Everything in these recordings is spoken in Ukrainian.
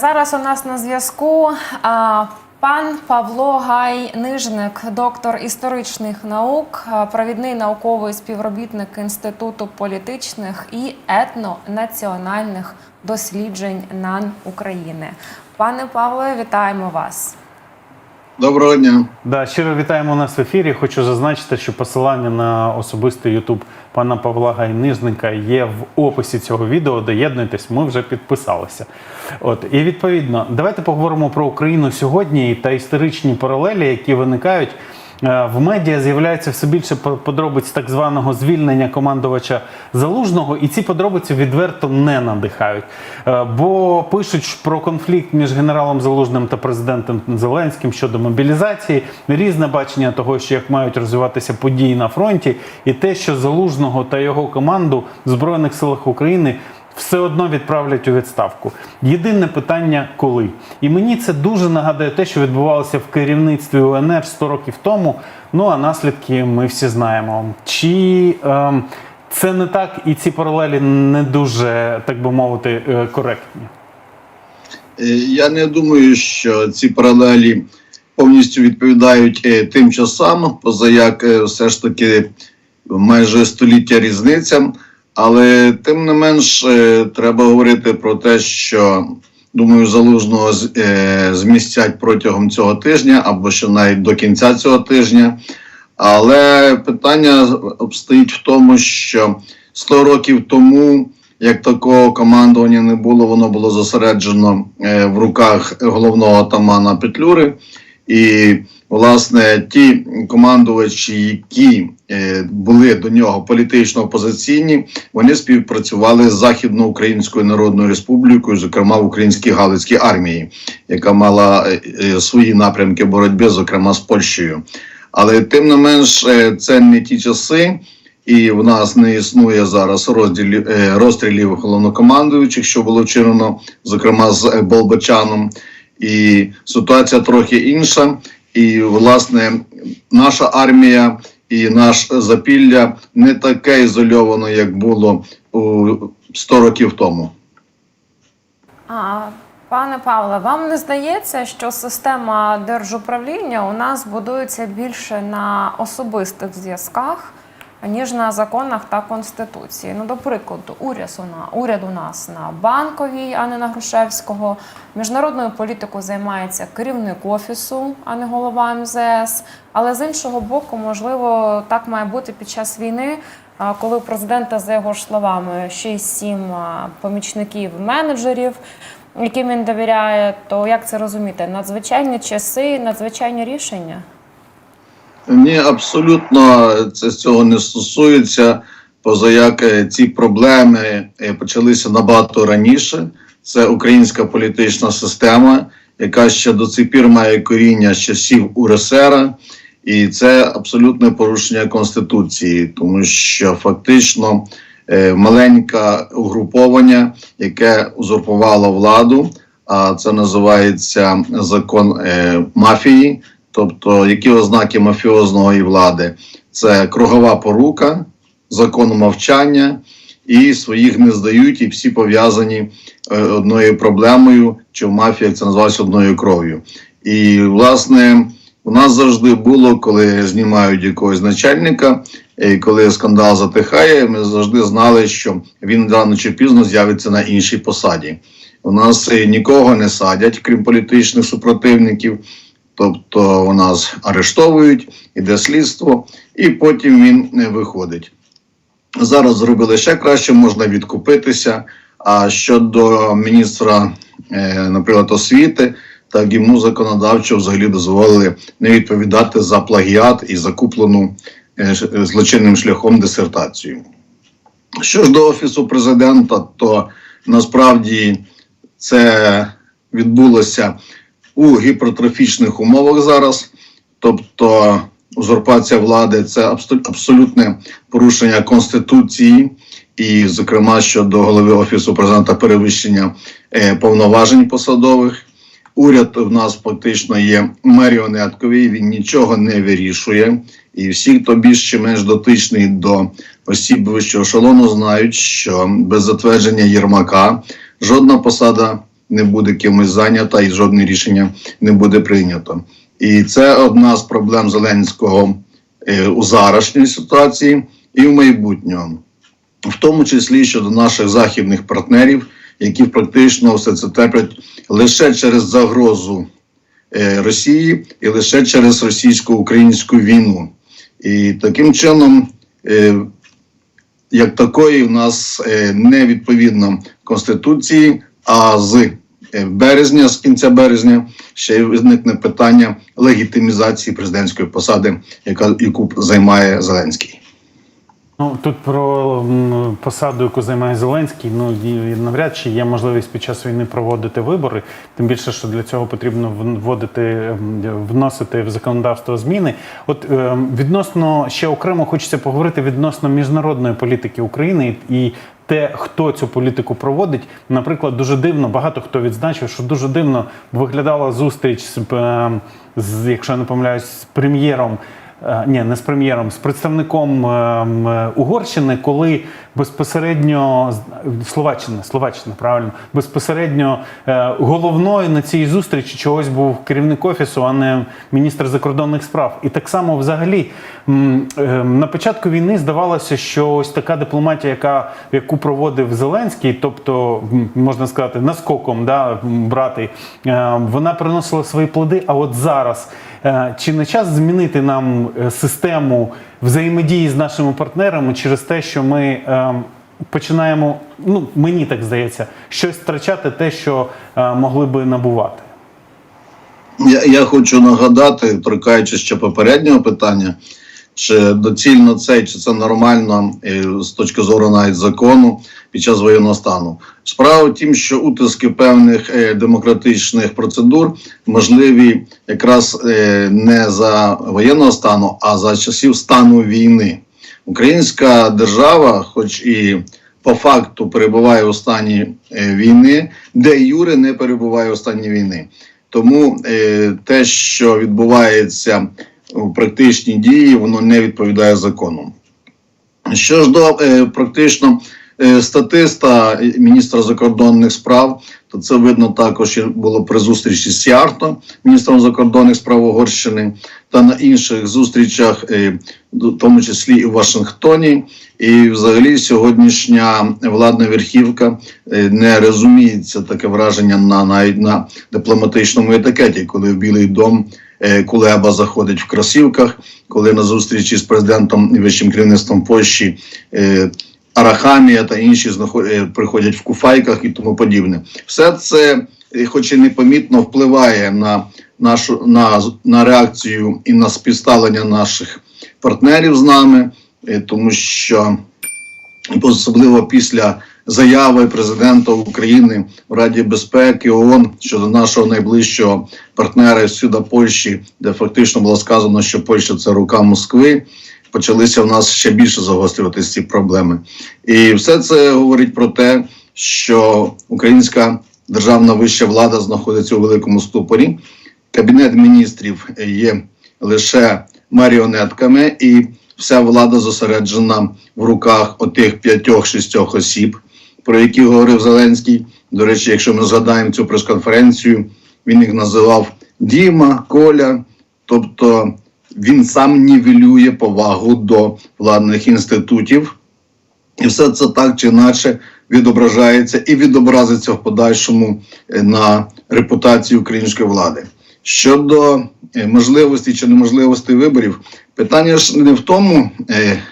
Зараз у нас на зв'язку пан Павло Гай-Нижник, доктор історичних наук, провідний науковий співробітник Інституту політичних і етнонаціональних досліджень НАН України. Пане Павле, вітаємо вас. Доброго дня. Да, щиро вітаємо нас в ефірі. Хочу зазначити, що посилання на особистий Ютуб пана Павла Гайнижника є в описі цього відео. Доєднуйтесь, ми вже підписалися. От і відповідно, давайте поговоримо про Україну сьогодні та історичні паралелі, які виникають. Е, В медіа з'являється все більше по- подробиць так званого звільнення командувача залужного, і ці подробиці відверто не надихають. Е, Бо пишуть про конфлікт між генералом Залужним та президентом Зеленським щодо мобілізації, різне бачення того, що як мають розвиватися події на фронті, і те, що залужного та його команду в збройних силах України все одно відправлять у відставку. Єдине питання коли. І мені це дуже нагадує те, що відбувалося в керівництві УНР 100 років тому. Ну а наслідки ми всі знаємо. Чи ем, це не так, і ці паралелі не дуже, так би мовити, е, коректні? Е, Я не думаю, що ці паралелі повністю відповідають е, тим часам, поза як все ж таки майже століття різниця. Але тим не менш е, треба говорити про те, що думаю, залужного е, змістять протягом цього тижня або ще навіть до кінця цього тижня. Але питання обстоїть в тому, що 100 років тому, як такого командування не було, воно було зосереджено е, в руках головного атамана Петлюри. І, власне, ті командувачі, які були до нього політично опозиційні, вони співпрацювали з Західноукраїнською Народною Республікою, зокрема в Українській Галицькій армії, яка мала е, е, свої напрямки боротьби, зокрема з Польщею. Але тим не менш, е, це не ті часи, і в нас не існує зараз розділів е, розстрілів головнокомандуючих, що було вчинено, зокрема з е, Болбочаном. І ситуація трохи інша. І, власне, наша армія і наш запілля не таке ізольовано, як було у 100 років тому. А, пане Павле, вам не здається, що система держуправління у нас будується більше на особистих зв'язках, ніж на законах та конституції? Ну, до прикладу, уряд у уряд у нас на банковій, а не на Грушевського. Міжнародною політикою займається керівник офісу, а не голова МЗС. Але з іншого боку, можливо, так має бути під час війни. Коли у президента, за його ж словами, 6-7 а, помічників менеджерів, яким він довіряє, то як це розуміти? Надзвичайні часи, надзвичайні рішення? Ні, абсолютно це цього не стосується. Поза як е, ці проблеми е, почалися набагато раніше. Це українська політична система, яка ще до цих пір має коріння з часів УРСР, і це абсолютне порушення конституції, тому що фактично е, маленьке угруповання, яке узурпувало владу, а це називається закон мафії. Тобто, які ознаки мафіозної влади? Це кругова порука, закон мовчання, і своїх не здають, і всі пов'язані е, одною проблемою, чи в мафії як це називається одною кров'ю. І власне у нас завжди було, коли знімають якогось начальника, і коли скандал затихає, ми завжди знали, що він рано чи пізно з'явиться на іншій посаді. У нас е, нікого не садять, крім політичних супротивників. Тобто у нас арештовують, іде слідство, і потім він не виходить. Зараз зробили ще краще, можна відкупитися. А щодо міністра, е, наприклад, освіти, так йому законодавчо взагалі дозволили не відповідати за плагіат і закуплену е, злочинним шляхом дисертацію. Що ж до офісу президента, то насправді це відбулося у гіпертрофічних умовах зараз. Тобто узурпація влади це абсолютне порушення конституції, і, зокрема, щодо голови офісу президента перевищення е, повноважень посадових. Уряд в нас фактично є маріонетковий, він нічого не вирішує. І всі, хто більш чи менш дотичний до осіб вищого ешелону, знають, що без затвердження Єрмака жодна посада не буде кимось зайнята і жодне рішення не буде прийнято. І це одна з проблем Зеленського е, у зарашній ситуації і в майбутньому, в тому числі щодо наших західних партнерів, які практично все це терплять лише через загрозу е, Росії і лише через російсько-українську війну. І таким чином, е, як такої, в нас е, не відповідно Конституції, а з е, березня, з кінця березня, ще й виникне питання легітимізації президентської посади, яка, яку займає Зеленський. Ну тут про посаду, яку займає Зеленський. Ну навряд чи є можливість під час війни проводити вибори. Тим більше, що для цього потрібно вводити, вносити в законодавство зміни. От е, відносно ще окремо хочеться поговорити відносно міжнародної політики України і. Те, хто цю політику проводить, наприклад, дуже дивно. Багато хто відзначив, що дуже дивно виглядала зустріч з, якщо я не помиляюсь, з прем'єром ні, не з прем'єром, з представником е, Угорщини, коли безпосередньо з- Словаччина, Словаччина, правильно, безпосередньо е, головною на цій зустрічі чогось був керівник офісу, а не міністр закордонних справ. І так само, взагалі, е, на початку війни здавалося, що ось така дипломатія, яка яку проводив Зеленський, тобто можна сказати, наскоком да, брати, е, вона приносила свої плоди. А от зараз е, чи не час змінити нам е, систему взаємодії з нашими партнерами через те, що ми е, починаємо, ну мені так здається, щось втрачати те, що е, могли би набувати? Я, я хочу нагадати, торкаючись ще попереднього питання, чи доцільно це, чи це нормально е, з точки зору навіть закону під час воєнного стану. Справа в тім, що утиски певних е, демократичних процедур можливі якраз е, не за воєнного стану, а за часів стану війни. Українська держава, хоч і по факту перебуває у стані е, війни, де Юре не перебуває у стані війни. Тому е, те, що відбувається у практичній дії, воно не відповідає закону. Що ж до е, практично статиста е, міністра закордонних справ, то це видно також було при зустрічі з Сіарто, міністром закордонних справ Угорщини, та на інших зустрічах, е, в тому числі і в Вашингтоні. І взагалі сьогоднішня владна верхівка е, не розуміється таке враження на навіть на дипломатичному етикеті, коли в Білий дом Кулеба заходить в кросівках, коли на зустрічі з президентом і вищим керівництвом Польщі Арахамія та інші е, приходять в куфайках і тому подібне. Все це, е, хоч і непомітно, впливає на нашу на, на реакцію і на співставлення наших партнерів з нами, е, тому що особливо після заяви президента України в Раді безпеки ООН щодо нашого найближчого партнера сюди Польщі, де фактично було сказано, що Польща це рука Москви. Почалися в нас ще більше загострюватися ці проблеми, і все це говорить про те, що українська державна вища влада знаходиться у великому ступорі. Кабінет міністрів є лише маріонетками, і вся влада зосереджена в руках отих п'ятьох-шістьох осіб, про які говорив Зеленський. До речі, якщо ми згадаємо цю прес-конференцію, він їх називав Діма, Коля, тобто він сам нівелює повагу до владних інститутів. І все це так чи інакше відображається і відобразиться в подальшому е, на репутації української влади. Щодо е, можливості чи неможливості виборів, питання ж не в тому, е,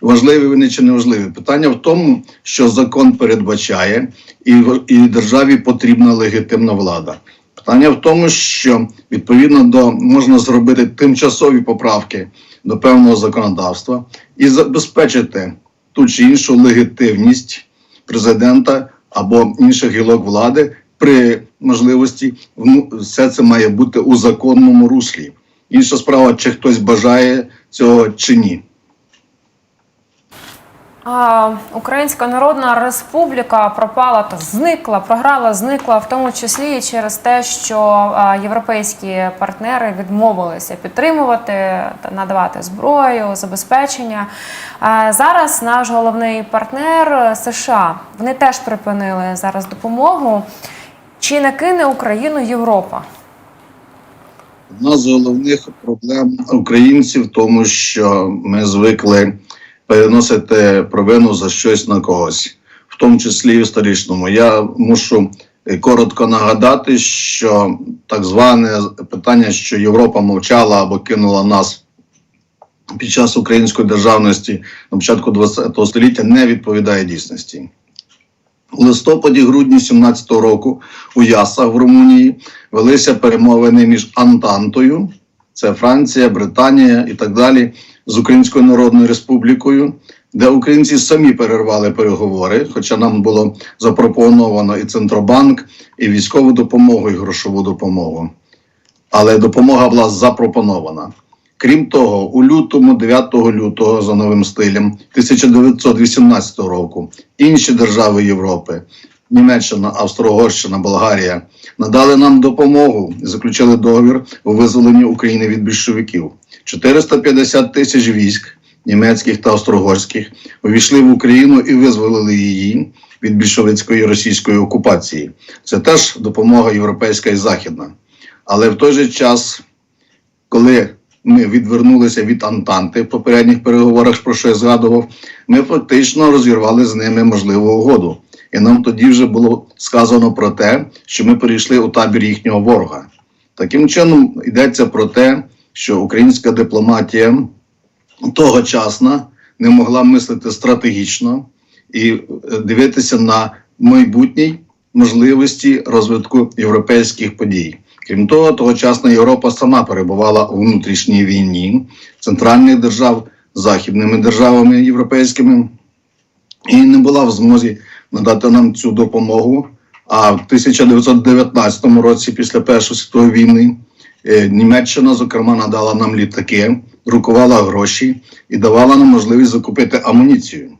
важливі вони чи не важливі. Питання в тому, що закон передбачає, і, і державі потрібна легітимна влада. Питання в тому, що відповідно до можна зробити тимчасові поправки до певного законодавства і забезпечити ту чи іншу легітимність президента або інших гілок влади при можливості все це має бути у законному руслі. Інша справа, чи хтось бажає цього чи ні. А, Українська Народна Республіка пропала та зникла, програла, зникла, в тому числі і через те, що а, європейські партнери відмовилися підтримувати та надавати зброю, забезпечення. А, зараз наш головний партнер США вони теж припинили зараз допомогу. Чи не кине Україну Європа? Одна з головних проблем українців в тому, що ми звикли переносити провину за щось на когось, в тому числі і історичному. Я мушу е, коротко нагадати, що так зване питання, що Європа мовчала або кинула нас під час української державності на початку ХХ століття, не відповідає дійсності. У листопаді-грудні 17-го року у Ясах в Румунії велися перемовини між Антантою, це Франція, Британія і так далі, з Українською Народною Республікою, де українці самі перервали переговори, хоча нам було запропоновано і Центробанк, і військову допомогу, і грошову допомогу. Але допомога була запропонована. Крім того, у лютому, 9 лютого, за новим стилем 1918 року, інші держави Європи, Німеччина, Австро-Угорщина, Болгарія, надали нам допомогу і заключили договір у визволенні України від більшовиків. 450 тисяч військ німецьких та австро-угорських увійшли в Україну і визволили її від більшовицької російської окупації. Це теж допомога європейська і західна. Але в той же час, коли ми відвернулися від Антанти в попередніх переговорах, про що я згадував, ми фактично розірвали з ними можливу угоду. І нам тоді вже було сказано про те, що ми перейшли у табір їхнього ворога. Таким чином йдеться про те, що українська дипломатія тогочасна не могла мислити стратегічно і е, дивитися на майбутні можливості розвитку європейських подій. Крім того, тогочасна Європа сама перебувала у внутрішній війні центральних держав західними державами європейськими і не була в змозі надати нам цю допомогу. А в 1919 році, після Першої світової війни, Німеччина, зокрема, надала нам літаки, друкувала гроші і давала нам можливість закупити амуніцію.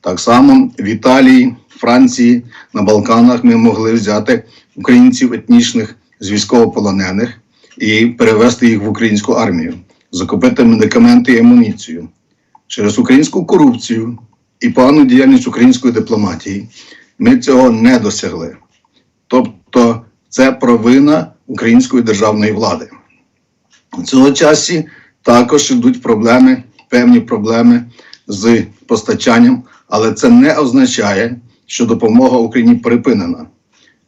Так само в Італії, Франції, на Балканах ми могли взяти українців етнічних з військовополонених і перевести їх в українську армію, закупити медикаменти і амуніцію. Через українську корупцію і погану діяльність української дипломатії ми цього не досягли. Тобто, це провина української державної влади. У цього часі також йдуть проблеми, певні проблеми з постачанням, але це не означає, що допомога Україні припинена.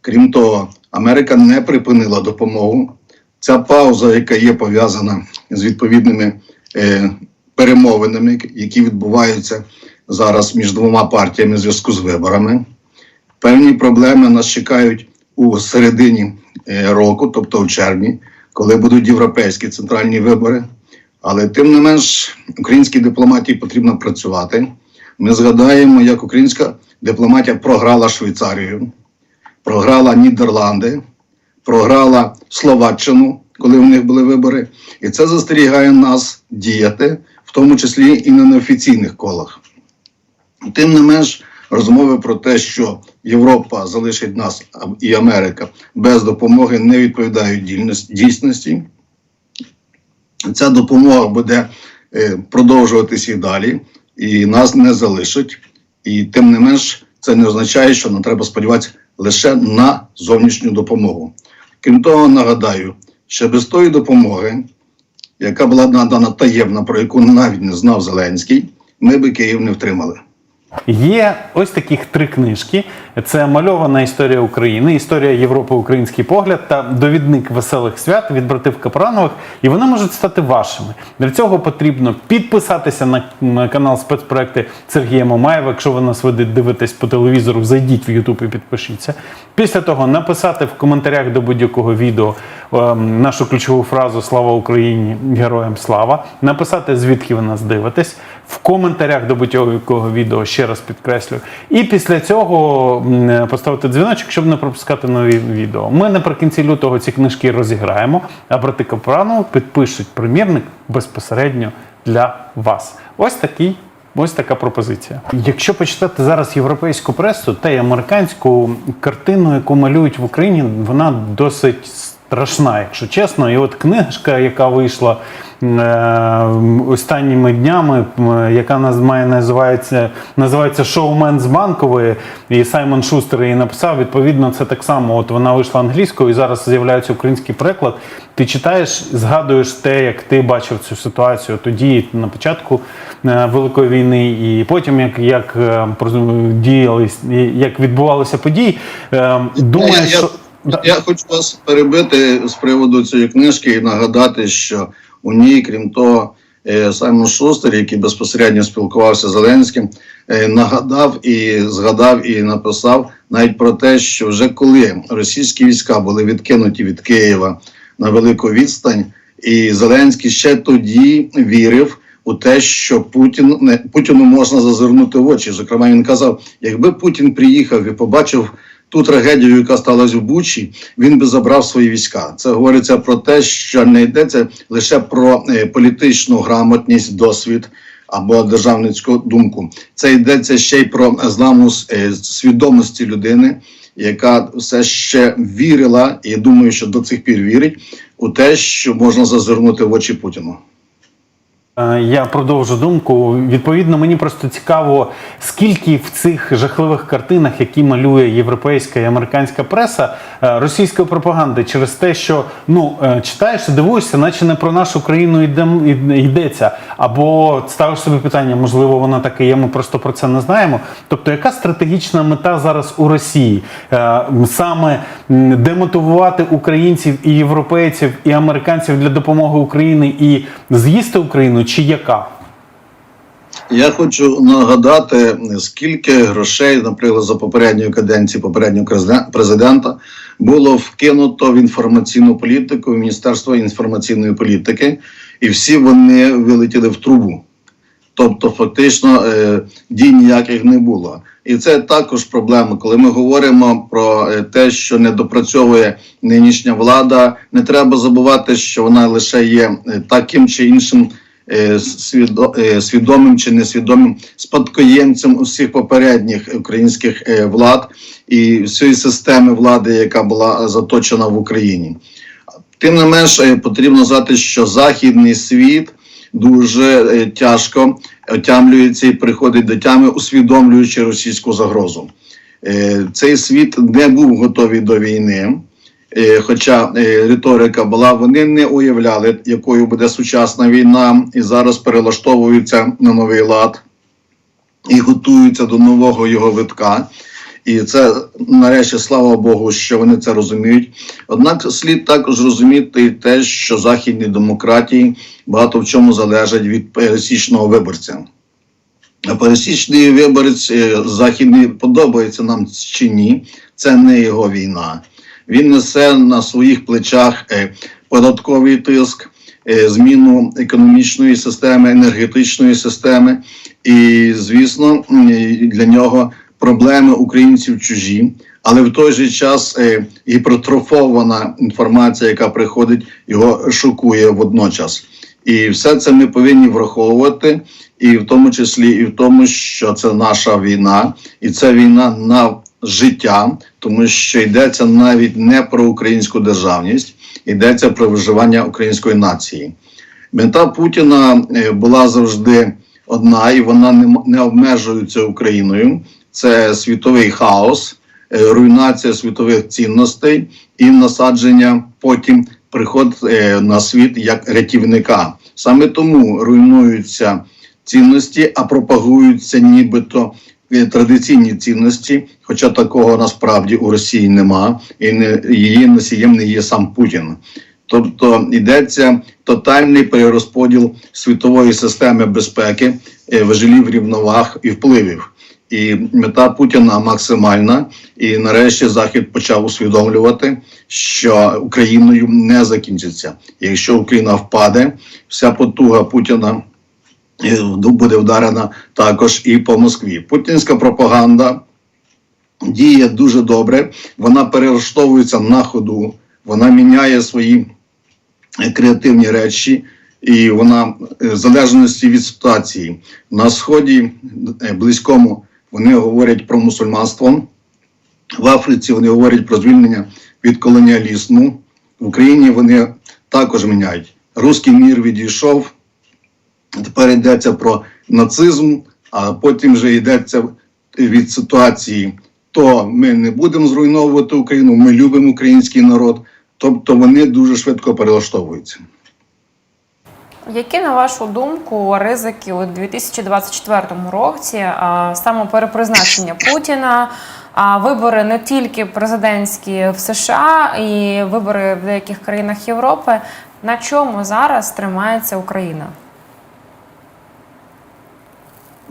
Крім того, Америка не припинила допомогу. Ця пауза, яка є пов'язана з відповідними е, перемовинами, які відбуваються зараз між двома партіями в зв'язку з виборами. Певні проблеми нас чекають у середині року, тобто в червні, коли будуть європейські центральні вибори. Але тим не менш, українській дипломатії потрібно працювати. Ми згадаємо, як українська дипломатія програла Швейцарію, програла Нідерланди, програла Словаччину, коли в них були вибори. І це застерігає нас діяти, в тому числі і на неофіційних колах. Тим не менш, розмови про те, що Європа залишить нас і Америка без допомоги, не відповідають дійсності. Ця допомога буде е, продовжуватись і далі, і нас не залишить. І тим не менш, це не означає, що нам треба сподіватися лише на зовнішню допомогу. Крім того, нагадаю, що без тої допомоги, яка була надана таємна, про яку навіть не знав Зеленський, ми би Київ не втримали. Є ось таких три книжки: це мальована історія України, історія Європи, український погляд та довідник веселих свят від братів Капранових. І вони можуть стати вашими. Для цього потрібно підписатися на, на канал спецпроекти Сергія Мамаєва. Якщо ви нас веде- дивитесь по телевізору, зайдіть в YouTube і підпишіться. Після того написати в коментарях до будь-якого відео ем, нашу ключову фразу Слава Україні! Героям слава! Написати звідки ви нас дивитесь в коментарях до будь-якого відео, ще раз підкреслю. І після цього поставити дзвіночок, щоб не пропускати нові відео. Ми наприкінці лютого ці книжки розіграємо, а брати Капранову підпишуть примірник безпосередньо для вас. Ось такий. Ось така пропозиція. Якщо почитати зараз європейську пресу та й американську картину, яку малюють в Україні, вона досить страшна, якщо чесно. І от книжка, яка вийшла е, останніми днями, яка має називається, називається Шоумен з банкової, і Саймон Шустер її написав. Відповідно, це так само. От вона вийшла англійською, і зараз з'являється український переклад. Ти читаєш, згадуєш те, як ти бачив цю ситуацію тоді, на початку е, Великої війни, і потім як, як е, діялись, як відбувалися події. Е, Думаєш, я, я, що. Я хочу вас перебити з приводу цієї книжки і нагадати, що у ній, крім того, е, Саймон Шустер, який безпосередньо спілкувався з Зеленським, е, нагадав і згадав і написав навіть про те, що вже коли російські війська були відкинуті від Києва на велику відстань, і Зеленський ще тоді вірив. У те, що Путін не Путіну можна зазирнути в очі. Зокрема, він казав: якби Путін приїхав і побачив ту трагедію, яка сталася в Бучі, він би забрав свої війська. Це говориться про те, що не йдеться лише про е, політичну грамотність, досвід або державницьку думку. Це йдеться ще й про зламус е, свідомості людини, яка все ще вірила, і думаю, що до цих пір вірить у те, що можна зазирнути в очі Путіну. Е, Я продовжу думку. Відповідно, мені просто цікаво, скільки в цих жахливих картинах, які малює європейська і американська преса, е, російської пропаганди через те, що ну е, читаєш дивуєшся, наче не про нашу країну йдем, йд- йдеться. Або ставиш собі питання, можливо, вона так і є, ми просто про це не знаємо. Тобто, яка стратегічна мета зараз у Росії? Саме демотивувати українців і європейців і американців для допомоги Україні і з'їсти Україну, чи яка? Я хочу нагадати, скільки грошей, наприклад, за попередньої каденції попереднього президента було вкинуто в інформаційну політику, в Міністерство інформаційної політики, і всі вони вилетіли в трубу. Тобто, фактично, е, дій ніяких не було. І це також проблема, коли ми говоримо про е, те, що не допрацьовує нинішня влада. Не треба забувати, що вона лише є е, таким чи іншим свідомим чи несвідомим спадкоємцем усіх попередніх українських е, влад і всієї системи влади, яка була заточена в Україні. Тим не менш, е, потрібно знати, що західний світ дуже е, тяжко отямлюється і приходить до тями, усвідомлюючи російську загрозу. Е, Цей світ не був готовий до війни. Е, Хоча е, риторика була, вони не уявляли, якою буде сучасна війна, і зараз перелаштовуються на новий лад і готуються до нового його витка. І це нарешті слава Богу, що вони це розуміють. Однак слід також розуміти те, що західні демократії багато в чому залежать від пересічного виборця. А пересічний виборець е, західний подобається нам чи ні, це не його війна. Він несе на своїх плечах е, податковий тиск, е, зміну економічної системи, енергетичної системи, і, звісно, для нього проблеми українців чужі. Але в той же час е, гіпертрофована інформація, яка приходить, його шокує водночас. І все це ми повинні враховувати, і в тому числі і в тому, що це наша війна, і це війна на життя, тому що йдеться навіть не про українську державність, йдеться про виживання української нації. Мета Путіна е, була завжди одна, і вона не, обмежується Україною. Це світовий хаос, е, руйнація світових цінностей і насадження потім приход е, на світ як рятівника. Саме тому руйнуються цінності, а пропагуються нібито традиційні цінності, хоча такого насправді у Росії нема, і не, її носієм не є сам Путін. Тобто йдеться тотальний перерозподіл світової системи безпеки, е, важелів рівноваг і впливів. І мета Путіна максимальна. І нарешті Захід почав усвідомлювати, що Україною не закінчиться. Якщо Україна впаде, вся потуга Путіна е, буде вдарена також і по Москві. Путінська пропаганда діє дуже добре. Вона перелаштовується на ходу, вона міняє свої е, креативні речі, і вона е, в залежності від ситуації на сході е, близькому вони говорять про мусульманство. В Африці вони говорять про звільнення від колоніалізму. в Україні вони також міняють. Руський мір відійшов. Тепер йдеться про нацизм, а потім вже йдеться від ситуації. То ми не будемо зруйновувати Україну, ми любимо український народ. Тобто вони дуже швидко перелаштовуються. Які, на вашу думку, ризики у 2024 році а, саме перепризначення Путіна, а вибори не тільки президентські в США і вибори в деяких країнах Європи? На чому зараз тримається Україна?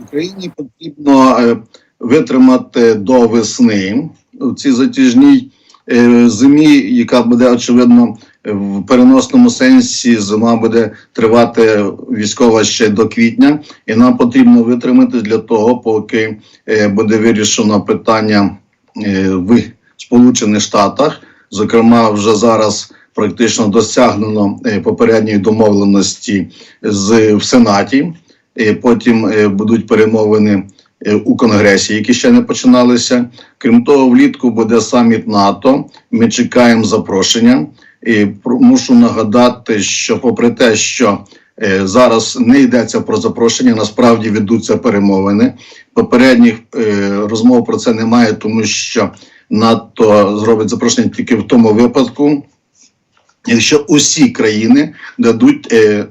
Україні потрібно е, витримати до весни в цій затяжній е, зимі, яка буде очевидно в переносному сенсі. Зима буде тривати військова ще до квітня, і нам потрібно витримати для того, поки е, буде вирішено питання в Сполучених Штатах. Зокрема, вже зараз практично досягнено попередньої домовленості з в Сенаті. Потім е, будуть перемовини е, у Конгресі, які ще не починалися. Крім того, влітку буде саміт НАТО. Ми чекаємо запрошення. І мушу нагадати, що попри те, що е, зараз не йдеться про запрошення, насправді ведуться перемовини. Попередніх розмов про це немає, тому що НАТО зробить запрошення тільки в тому випадку, якщо усі країни дадуть е, е,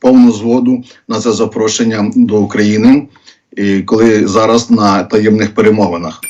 повну згоду на це запрошення до України, і коли зараз на таємних перемовинах.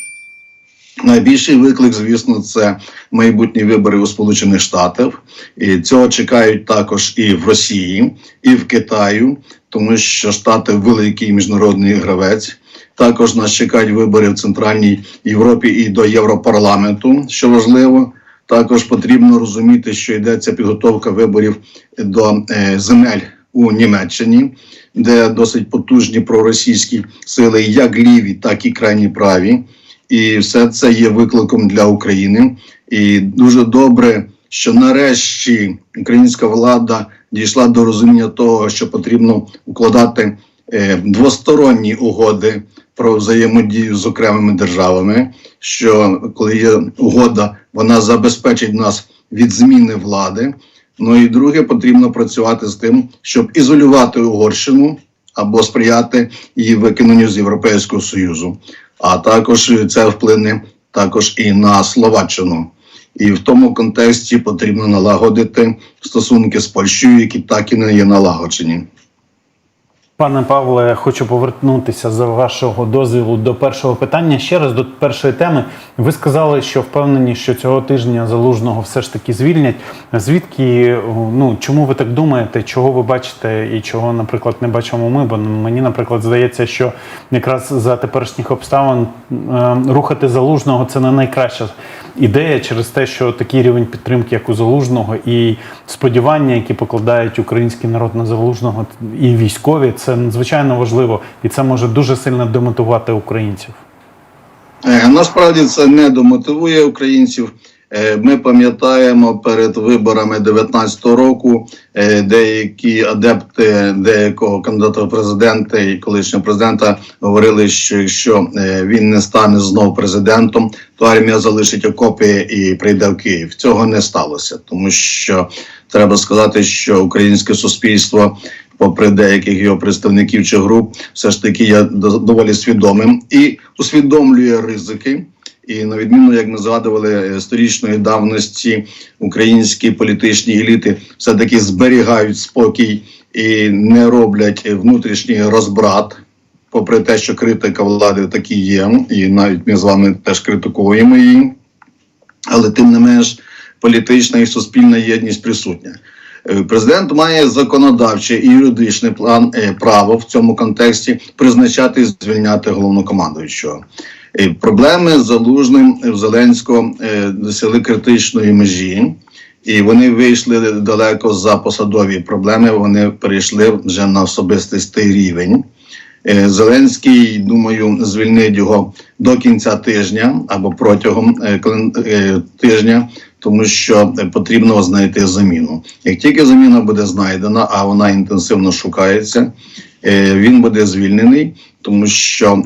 Найбільший виклик, звісно, це майбутні вибори у Сполучених Штатах. І цього чекають також і в Росії, і в Китаю, тому що Штати великий міжнародний гравець. Також нас чекають вибори в Центральній Європі і до Європарламенту, що важливо. Також потрібно розуміти, що йдеться підготовка виборів до е, земель у Німеччині, де досить потужні проросійські сили, як ліві, так і крайні праві. І все це є викликом для України. І дуже добре, що нарешті українська влада дійшла до розуміння того, що потрібно укладати е, двосторонні угоди про взаємодію з окремими державами. Що коли є угода, вона забезпечить нас від зміни влади. Ну і друге, потрібно працювати з тим, щоб ізолювати Угорщину або сприяти її виконанню з Європейського Союзу. А також це вплине також і на Словаччину. І в тому контексті потрібно налагодити стосунки з Польщею, які так і не є налагоджені. Пане Павле, хочу повернутися за вашого дозволу до першого питання. Ще раз до першої теми. Ви сказали, що впевнені, що цього тижня залужного все ж таки звільнять. Звідки ну чому ви так думаєте? Чого ви бачите і чого, наприклад, не бачимо ми? Бо мені, наприклад, здається, що якраз за теперішніх обставин е, рухати залужного це не найкраща ідея через те, що такий рівень підтримки, як у залужного, і сподівання, які покладають український народ на залужного і військові, це надзвичайно важливо, і це може дуже сильно демотивувати українців. Е, Насправді це не домотивує українців. Е, Ми пам'ятаємо перед виборами 19-го року е, деякі адепти деякого кандидата в президенти і колишнього президента говорили, що якщо він не стане знов президентом, то армія залишить окопи і прийде в Київ. Цього не сталося, тому що треба сказати, що українське суспільство попри деяких його представників чи груп, все ж таки є до- доволі свідомим і усвідомлює ризики. І на відміну, як ми згадували, сторічної давності українські політичні еліти все таки зберігають спокій і не роблять внутрішній розбрат, попри те, що критика влади такі є, і навіть ми з вами теж критикуємо її. Але тим не менш політична і суспільна єдність присутня. Е, Президент має законодавче і юридичне план е, право в цьому контексті призначати і звільняти головнокомандуючого. Е, Проблеми з залужним в Зеленського досягли критичної межі, і вони вийшли далеко за посадові проблеми. Вони перейшли вже на особистий рівень. Е, Зеленський, думаю, звільнить його до кінця тижня або протягом е, е, тижня, тому що потрібно знайти заміну. Як тільки заміна буде знайдена, а вона інтенсивно шукається, він буде звільнений, тому що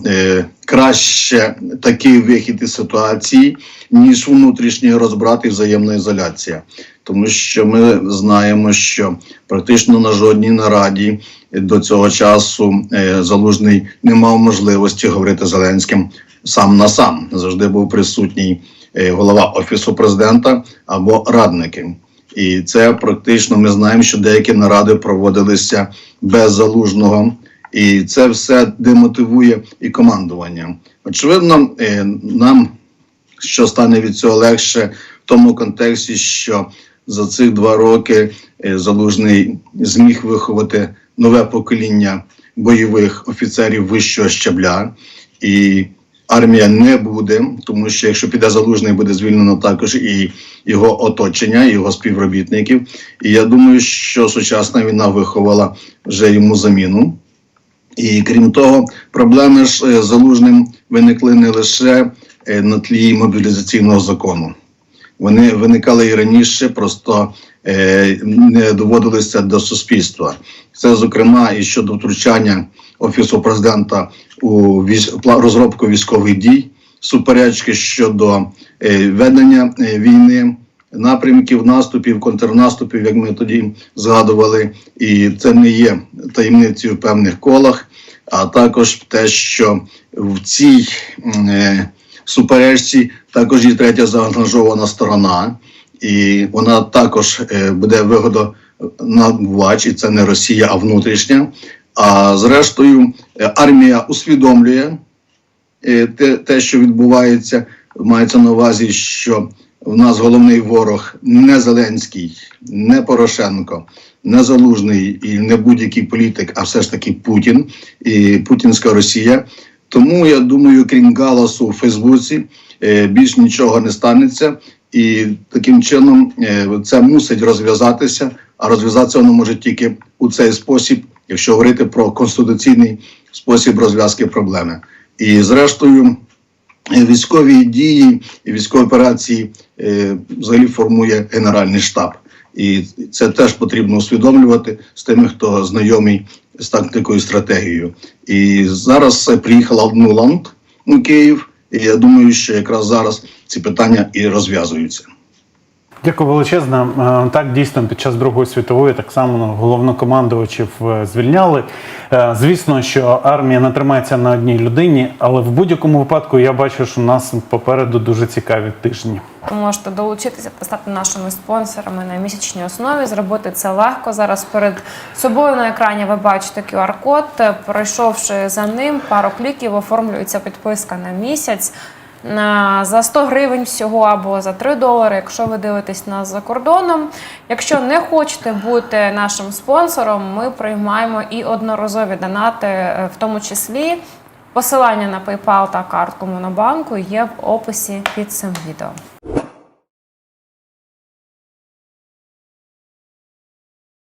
краще такий вихід із ситуації, ніж внутрішній розбрат і взаємна ізоляція. Тому що ми знаємо, що практично на жодній нараді до цього часу е, залужний не мав можливості говорити Зеленським сам на сам. Завжди був присутній е, голова офісу президента або радники. І це практично ми знаємо, що деякі наради проводилися без залужного, і це все демотивує і командування. Очевидно, е, нам що стане від цього легше в тому контексті, що за цих два роки е, залужний зміг виховати нове покоління бойових офіцерів вищого щабля, і армія не буде, тому що якщо піде залужний, буде звільнено також і його оточення, і його співробітників. І я думаю, що сучасна війна виховала вже йому заміну. І крім того, проблеми ж е, залужним виникли не лише е, на тлі мобілізаційного закону. Вони виникали і раніше, просто е, не доводилися до суспільства. Це, зокрема, і щодо втручання офісу президента у військ, розробку військових дій, суперечки щодо е, ведення е, війни, напрямків наступів, контрнаступів, як ми тоді згадували, і це не є таємницею в певних колах, а також те, що в цій е, суперечці також є третя заангажована сторона, і вона також е, буде вигодонабувач, і це не Росія, а внутрішня. А зрештою, е, армія усвідомлює е, те, що відбувається, мається на увазі, що в нас головний ворог не Зеленський, не Порошенко, не Залужний і не будь-який політик, а все ж таки Путін і Путінська Росія. Тому я думаю, крім галасу у Фейсбуці, е, більш нічого не станеться, і таким чином е, це мусить розв'язатися. А розв'язатися воно може тільки у цей спосіб, якщо говорити про конституційний спосіб розв'язки проблеми. І зрештою, військові дії і військові операції е, взагалі формує Генеральний штаб. І це теж потрібно усвідомлювати з тими, хто знайомий з тактикою стратегією. І зараз приїхала приїхала Нуланд у Київ, і я думаю, що якраз зараз ці питання і розв'язуються. Дякую величезно. Е, Так, дійсно, під час Другої світової так само головнокомандувачів е, звільняли. Е, Звісно, що армія не тримається на одній людині, але в будь-якому випадку я бачу, що у нас попереду дуже цікаві тижні. Можете долучитися та стати нашими спонсорами на місячній основі. Зробити це легко. Зараз перед собою на екрані ви бачите QR-код. Пройшовши за ним пару кліків, оформлюється підписка на місяць. За 100 гривень всього або за 3 долари, якщо ви дивитесь нас за кордоном. Якщо не хочете бути нашим спонсором, ми приймаємо і одноразові донати, е, в тому числі. Посилання на PayPal та картку Монобанку є в описі під цим відео.